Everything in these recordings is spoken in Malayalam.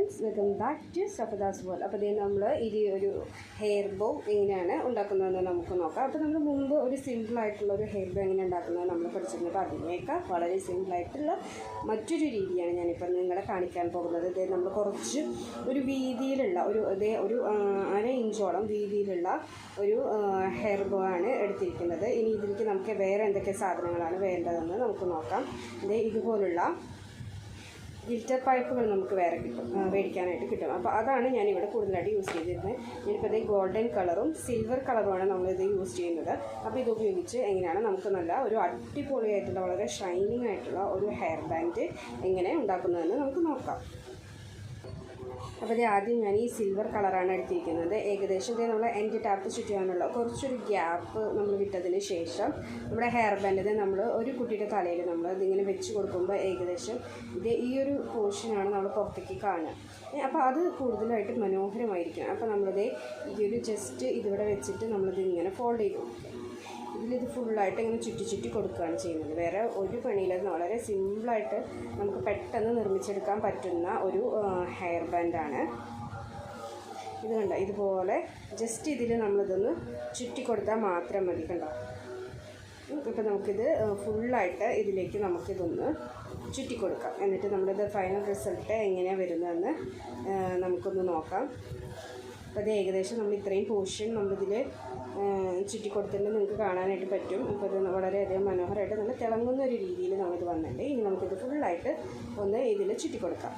ഫ്രണ്ട്സ് വെൽക്കം ബാക്ക് ടു സഫദാസ് ബോൾ അപ്പോൾ ഇതേ നമ്മൾ ഇത് ഒരു ഹെയർ ബോ എങ്ങനെയാണ് ഉണ്ടാക്കുന്നതെന്ന് നമുക്ക് നോക്കാം. അപ്പോൾ നമ്മൾ മുമ്പ് ഒരു സിമ്പിൾ ആയിട്ടുള്ള ഒരു ഹെയർ ബോ എങ്ങനെ ഉണ്ടാക്കുന്നത് നമ്മൾ പഠിച്ചിരുന്നത് അപ്പോൾ അതിനേക്കാൾ വളരെ സിമ്പിൾ ആയിട്ടുള്ള മറ്റൊരു രീതിയാണ് ഞാനിപ്പോൾ നിങ്ങളെ കാണിക്കാൻ പോകുന്നത്. ഇതേ നമ്മൾ കുറച്ച് ഒരു വീതിയിലുള്ള ഒരു ഇതേ ഒരു അര ഇഞ്ചോളം വീതിയിലുള്ള ഒരു ഹെയർ ബോ ആണ് എടുത്തിരിക്കുന്നത്. ഇനി ഇതിലേക്ക് നമുക്ക് വേറെ എന്തൊക്കെ സാധനങ്ങളാണ് വേണ്ടതെന്ന് നമുക്ക് നോക്കാം. ഇതേ ഇതുപോലുള്ള ഗിൽറ്റർ പൈപ്പുകൾ നമുക്ക് വേറെ കിട്ടും മേടിക്കാനായിട്ട് കിട്ടും. അപ്പോൾ അതാണ് ഞാൻ ഞാനിവിടെ കൂടുതലായിട്ട് യൂസ് ചെയ്തിരുന്നത്. ഞാനിപ്പോൾ ഇത് ഗോൾഡൻ കളറും സിൽവർ കളറുമാണ് നമ്മളിത് യൂസ് ചെയ്യുന്നത്. അപ്പോൾ ഇത് ഉപയോഗിച്ച് എങ്ങനെയാണ് നമുക്ക് നല്ല ഒരു അടിപൊളിയായിട്ടുള്ള വളരെ ഷൈനിങ് ആയിട്ടുള്ള ഒരു ഹെയർ ബാൻഡ് എങ്ങനെ ഉണ്ടാക്കുന്നതെന്ന് നമുക്ക് നോക്കാം. അപ്പോൾ ഇത് ആദ്യം ഞാൻ ഈ സിൽവർ കളറാണ് എടുത്തിരിക്കുന്നത്. ഏകദേശം ഇത് നമ്മൾ എന്റെ ടാപ്പ് ചുറ്റുവാനുള്ള കുറച്ചൊരു ഗ്യാപ്പ് നമ്മൾ വിട്ടതിന് ശേഷം നമ്മുടെ ഹെയർ ബാൻഡ് നമ്മൾ ഒരു കുട്ടിയുടെ തലയിൽ നമ്മൾ ഇതിങ്ങനെ വെച്ച് കൊടുക്കുമ്പോൾ ഏകദേശം ഇത് ഈ ഒരു പോർഷനാണ് നമ്മൾ പുറത്തേക്ക് കാണുക. അപ്പോൾ അത് കൂടുതലായിട്ട് മനോഹരമായിരിക്കും അപ്പോൾ നമ്മളിത് ഈ ഒരു ജസ്റ്റ് ഇതിവിടെ വെച്ചിട്ട് നമ്മളിത് ഇങ്ങനെ ഫോൾഡ് ചെയ്ത്. കൊടുക്കുക ഇതിലിത് ഫുള്ളായിട്ട് ഇങ്ങനെ ചുറ്റി ചുറ്റി കൊടുക്കുകയാണ് ചെയ്യുന്നത്. വേറെ ഒരു പണിയിലും വളരെ സിമ്പിളായിട്ട് നമുക്ക് പെട്ടെന്ന് നിർമ്മിച്ചെടുക്കാൻ പറ്റുന്ന ഒരു ഹെയർ ബാൻഡാണ് ഇത് കണ്ട? ഇതുപോലെ ജസ്റ്റ് ഇതിൽ നമ്മളിതൊന്ന് ചുറ്റി കൊടുത്താൽ മാത്രം മതി കണ്ടോ? ഇപ്പം നമുക്കിത് ഫുള്ളായിട്ട് ഇതിലേക്ക് നമുക്കിതൊന്ന് ചുറ്റി കൊടുക്കാം. എന്നിട്ട് നമ്മളിത് ഫൈനൽ റിസൾട്ട് എങ്ങനെയാണ് വരുന്നതെന്ന് നമുക്കൊന്ന് നോക്കാം. അപ്പോൾ അത് ഏകദേശം നമ്മൾ ഇത്രയും പോർഷൻ നമ്മളിതിൽ ചുറ്റി കൊടുത്തിട്ടുണ്ട് നിങ്ങൾക്ക് കാണാനായിട്ട് പറ്റും. ഇപ്പോൾ ഇത് വളരെയധികം മനോഹരമായിട്ട് നല്ല തിളങ്ങുന്ന ഒരു രീതിയിൽ നമ്മളിത് വന്നിട്ടുണ്ട്. ഇനി നമുക്കിത് ഫുള്ളായിട്ട് ഒന്ന് ഇതിൽ ചുറ്റി കൊടുക്കാം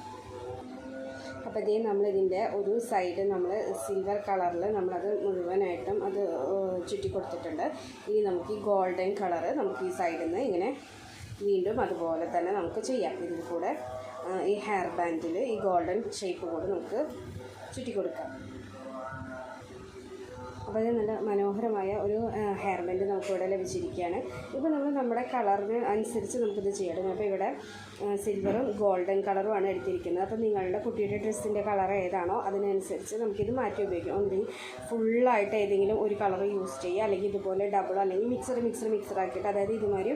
അപ്പോൾ ഇതേ നമ്മളിതിന്റെ ഒരു സൈഡ് നമ്മൾ സിൽവർ കളറിൽ നമ്മളത് മുഴുവനായിട്ടും അത് ചുറ്റി കൊടുത്തിട്ടുണ്ട് ഇനി നമുക്ക് ഈ ഗോൾഡൻ കളറ് നമുക്ക് ഈ സൈഡിൽ നിന്ന് ഇങ്ങനെ വീണ്ടും അതുപോലെ തന്നെ നമുക്ക് ചെയ്യാം. ഇതിൽ കൂടെ ഈ ഹെയർ ബാൻഡിൽ ഈ ഗോൾഡൻ ഷേപ്പ് കൂടെ നമുക്ക് ചുറ്റി കൊടുക്കാം ഇത് നല്ല മനോഹരമായ ഒരു ഹെയർ ബാൻഡ് നമുക്കിവിടെ ലഭിച്ചിരിക്കുകയാണ്. ഇപ്പോൾ നമ്മൾ നമ്മുടെ കളറിന് അനുസരിച്ച് നമുക്കിത് ചെയ്യണം. അപ്പോൾ ഇവിടെ സിൽവറും ഗോൾഡൻ കളറുമാണ് എടുത്തിരിക്കുന്നത്. അപ്പോൾ നിങ്ങളുടെ കുട്ടിയുടെ ഡ്രസ്സിന്റെ കളർ ഏതാണോ അതിനനുസരിച്ച് നമുക്കിത് മാറ്റി ഉപയോഗിക്കാം. ഒന്നുകിൽ ഫുള്ളായിട്ട് ഏതെങ്കിലും ഒരു കളർ യൂസ് ചെയ്യുക. അല്ലെങ്കിൽ ഇതുപോലെ ഡബിൾ അല്ലെങ്കിൽ മിക്സർ മിക്സർ മിക്സർ ആക്കിയിട്ട് അതായത് ഇതുമാതിരി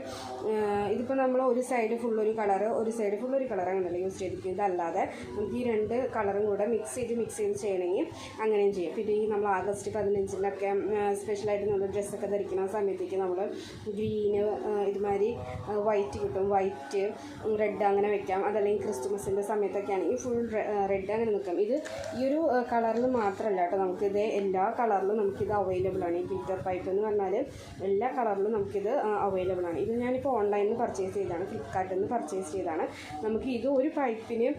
ഇതിപ്പോൾ നമ്മൾ ഒരു സൈഡ് ഫുൾ ഒരു കളർ ഒരു സൈഡ് ഫുൾ ഒരു കളർ അങ്ങനെയല്ല യൂസ് ചെയ്തിരിക്കുന്നത്. അല്ലാതെ നമുക്ക് ഈ രണ്ട് കളറും കൂടെ മിക്സ് ചെയ്ത് മിക്സ് ചെയ്ത് ചെയ്യണമെങ്കിൽ അങ്ങനെയും ചെയ്യാം. പിന്നെ ഈ നമ്മൾ ആഗസ്റ്റ് പതിനഞ്ചിനൊക്കെ സ്പെഷ്യലായിട്ട് നമ്മൾ ഡ്രസ്സൊക്കെ ധരിക്കുന്ന സമയത്തേക്ക് നമ്മൾ ഗ്രീന് ഇതുമാതിരി വൈറ്റ് കിട്ടും. വൈറ്റ് റെഡ് അങ്ങനെ വെക്കാം. അതല്ലെങ്കിൽ ക്രിസ്തുമസിന്റെ സമയത്തൊക്കെ ആണെങ്കിൽ ഫുൾ റെഡ് അങ്ങനെ നിൽക്കാം. ഇത് ഈ ഒരു കളറിൽ മാത്രമല്ല കേട്ടോ നമുക്കിത് എല്ലാ കളറിലും നമുക്കിത് അവൈലബിൾ ആണ്. ഈ ഫിൽറ്റർ പൈപ്പ് എന്ന് പറഞ്ഞാൽ എല്ലാ കളറിലും നമുക്കിത് അവൈലബിൾ ആണ്. ഇത് ഞാനിപ്പോൾ ഓൺലൈനിൽ നിന്ന് പർച്ചേസ് ചെയ്തതാണ്. ഫ്ലിപ്കാർട്ടിൽ നിന്ന് പർച്ചേസ് ചെയ്താണ് നമുക്ക് ഇത് ഒരു പൈപ്പിന്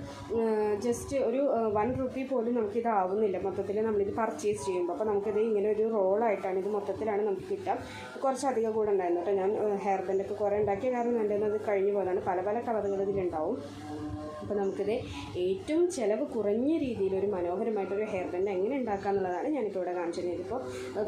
ജസ്റ്റ് ഒരു വൺ റുപ്പി പോലും നമുക്കിത് ആവുന്നില്ല. മൊത്തത്തിൽ നമ്മളിത് പർച്ചേസ് ചെയ്യുമ്പോൾ അപ്പോൾ നമുക്കിത് ഇങ്ങനെ ഒരു റോളായിട്ടാണ് ഇത് മൊത്തത്തിലാണ് നമുക്ക് കിട്ടാം കുറച്ചധികം കൂടെ ഉണ്ടായിരുന്നു കേട്ടോ. ഞാൻ ഹെയർ ബെൻഡൊക്കെ കുറേ ഉണ്ടാക്കിയ കാരണം അത് കഴിഞ്ഞു പോകുന്നതാണ് പല പല കളറുകൾ ഇതിലുണ്ടാവും. അപ്പോൾ നമുക്കിത് ഏറ്റവും ചിലവ് കുറഞ്ഞ രീതിയിൽ ഒരു മനോഹരമായിട്ടൊരു ഹെയർ ബാൻഡ് എങ്ങനെ ഉണ്ടാക്കുക എന്നുള്ളതാണ് ഞാനിപ്പോൾ ഇവിടെ കാണിച്ചു തരുന്നത്. ഇതിപ്പോൾ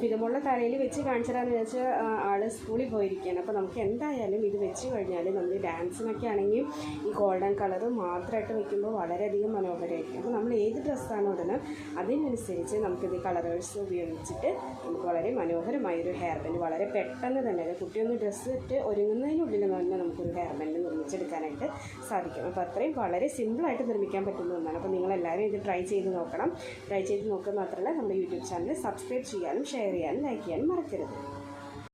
ഫിതമുള്ള തലയിൽ വെച്ച് കാണിച്ചതാണെന്ന് വെച്ചാൽ ആൾ സ്കൂളിൽ പോയിരിക്കുകയാണ്. അപ്പോൾ നമുക്ക് എന്തായാലും ഇത് വെച്ച് കഴിഞ്ഞാൽ നമ്മൾ ഡാൻസിനൊക്കെ ആണെങ്കിൽ ഈ ഗോൾഡൻ കളർ മാത്രമായിട്ട് വെക്കുമ്പോൾ വളരെയധികം മനോഹരമായിരിക്കും. അപ്പോൾ നമ്മൾ ഏത് ഡ്രസ്സാണോ ഇടുന്നത് അതിനനുസരിച്ച് നമുക്കിത് കളറേഴ്സ് ഉപയോഗിച്ചിട്ട് നമുക്ക് വളരെ മനോഹരമായൊരു ഹെയർ ബാൻഡ് വളരെ പെട്ടെന്ന് തന്നെ അതായത് കുട്ടിയൊന്ന് ഡ്രസ്സ് ഇട്ട് ഒരുങ്ങുന്നതിനുള്ളിൽ തന്നെ നമുക്കൊരു ഹെയർ ബാൻഡ് നിർമ്മിച്ചെടുക്കാനായിട്ട് സാധിക്കും. അപ്പോൾ അത്രയും വളരെ സിമ്പിളായിട്ട് നിർമ്മിക്കാൻ പറ്റുന്ന ഒന്നാണ്. അപ്പോൾ നിങ്ങളെല്ലാവരും ഇത് ട്രൈ ചെയ്ത് നോക്കണം. ട്രൈ ചെയ്ത് നോക്കുക മാത്രമല്ല നമ്മുടെ യൂട്യൂബ് ചാനൽ സബ്സ്ക്രൈബ് ചെയ്യാനും ഷെയർ ചെയ്യാനും ലൈക്ക് ചെയ്യാനും മറക്കരുത്.